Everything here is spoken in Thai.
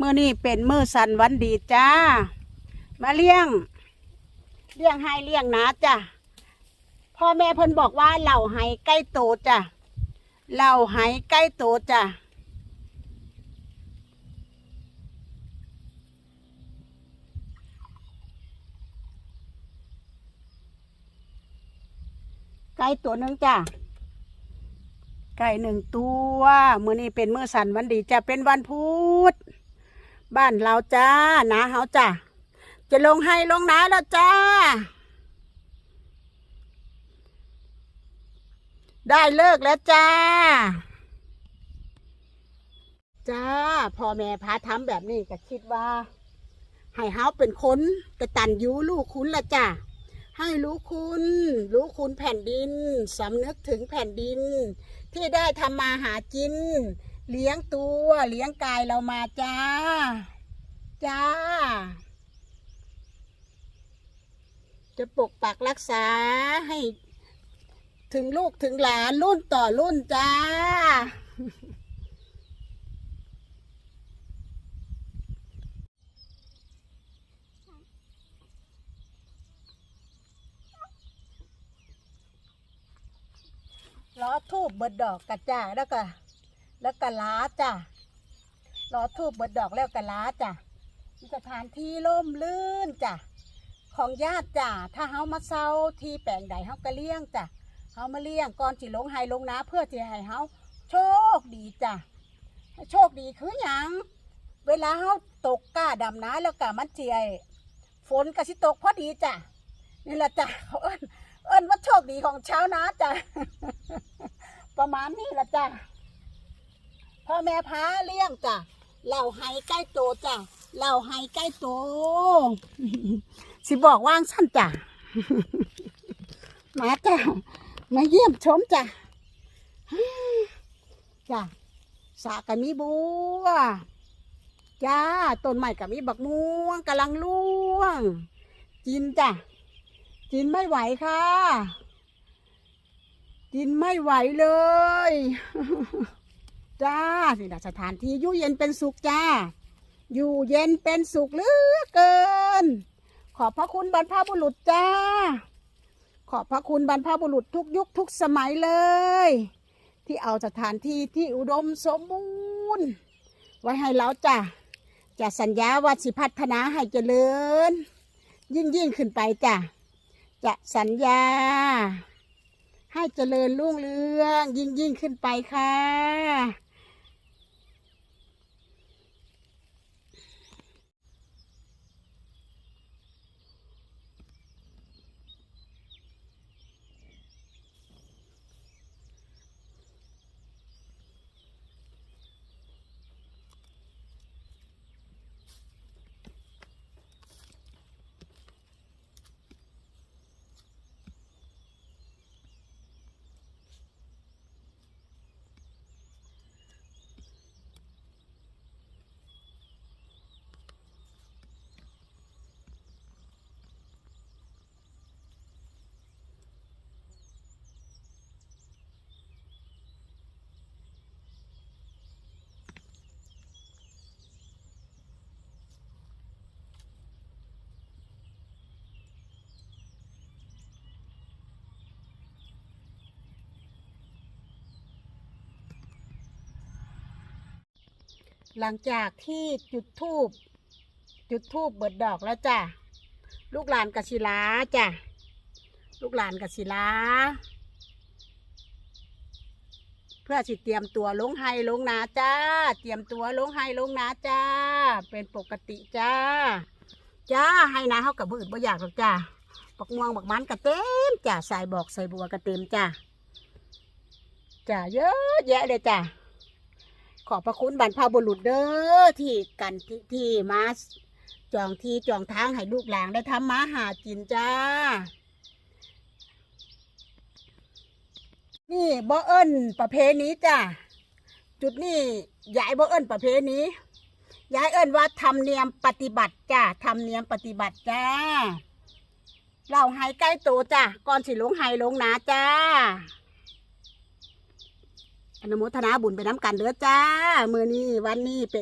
มื่อนี้เป็นมือสันวันดีจ้า มาเลี้ยง เลี้ยงให้เลี้ยงนะจ้ะพ่อแม่เพิ่นบอกว่าเหล่าไห้ใกล้โตจ้ะเหล่าไห้ใกล้โตจ้ะไก่ตัวหนึ่งจ้ะไก่หนึ่งตัว มื้อนี้เป็นมื้อสันวันดีจะเป็นวันพุธ บ้านเราจ้านาเฮาจ้าจะลงให้ลงน้าแล้วจ้า ได้เลิกแล้วจ้า จ้าพ่อแม่พาทำแบบนี้ก็คิดว่า ให้เฮาเป็นคนกระตันยูลูกคุณละจ้าให้รู้คุณ รู้คุณแผ่นดินสำนึกถึงแผ่นดิน ที่ได้ทำมาหากิน เลี้ยงตัวเลี้ยงกายเรามาจ้า จ้า จะปกปักรักษาให้ ถึงลูกถึงหลานรุ่นต่อรุ่นจ้า ล้อทูบเบิดดอกกระจ้าแล้วก็ แล้วก็ล้าจ้ะล้อทูบเบิดดอกแล้วก็ล้าจ้ะมีสถานที่ร่มรื่นจ้ะของญาติจ้ะถ้าเฮามาเซาที่แปลงใดเฮาก็เลี้ยงจ้ะเฮามาเลี้ยงก่อนสิลงไฮลงนาเพื่อจะให้เฮาโชคดีจ้ะโชคดีคือหยังเวลาเฮาตกก้าดำนาแล้วก็มันเจียฝนก็สิตกพอดีจ้ะนี่แหละจ้ะเขาเอิ้นเอิ้นว่าโชคดีของเช้านาจ้ะประมาณนี้ละจ้ะ พ่อแม่พาเลี้ยงจ้ะเหล่าไห้ใกล้โตจ้ะเหล่าไห้ใกล้โต สิบอกว่างสั้นจ้ะมาจ้ะมาเยี่ยมชมจ้ะจ้ะสากับมีบัวจ้าต้นไม้กับมีบักม่วงกำลังร่วงกินจ้ะกินไม่ไหวค่ะ กินไม่ไหวเลย จ้าสินะสถานที่อยู่เย็นเป็นสุขจ้า อยู่เย็นเป็นสุขเหลือเกิน ขอบพระคุณบรรพบุรุษจ้า ขอบพระคุณบรรพบุรุษทุกยุคทุกสมัยเลย ที่เอาสถานที่ที่อุดมสมบูรณ์ ไว้ให้เราจ้าจะสัญญาว่าสิพัฒนาให้เจริญ ยิ่งยิ่งขึ้นไปจ้าจะสัญญา ให้เจริญรุ่งเรืองยิ่งยิ่งขึ้นไปค่ะ หลังจากที่จุดทูบจุดทูบเบิดดอกแล้วจ้ะลูกหลานกศิลาจ้ะลูกหลานกศิลาเพื่อสิเตรียมตัวลงไฮลงนาจ้า เตรียมตัวลงไฮลงนาจ้า เป็นปกติจ้า จ้าให้นาเขากับพืชบ่อยากหรอกจ้าบักม่วงบักมันกระเต็มจ้าใส่บอกใส่บัวกระเต็มจ้าจ้าเยอะแยะเลยจ้า ขอบพระคุณบรรพบุรุษเด้อที่กันที่ที่มาจองที่จองทางให้ลูกหลานได้ทำมาหากินจ้า นี่บ่เอิ้นประเพณีจ้าจุดนี้ยายบ่เอิ้นประเพณียายเอิ้นว่าทำเนียมปฏิบัติจ้าทำเนียมปฏิบัติจ้าเราให้ใกล้โตจ้าก่อนสิลงไห้ลงนาจ้า อนุโมทนาบุญไปน้ำกันเด้อจ้า มือนี้วันนี้เป็น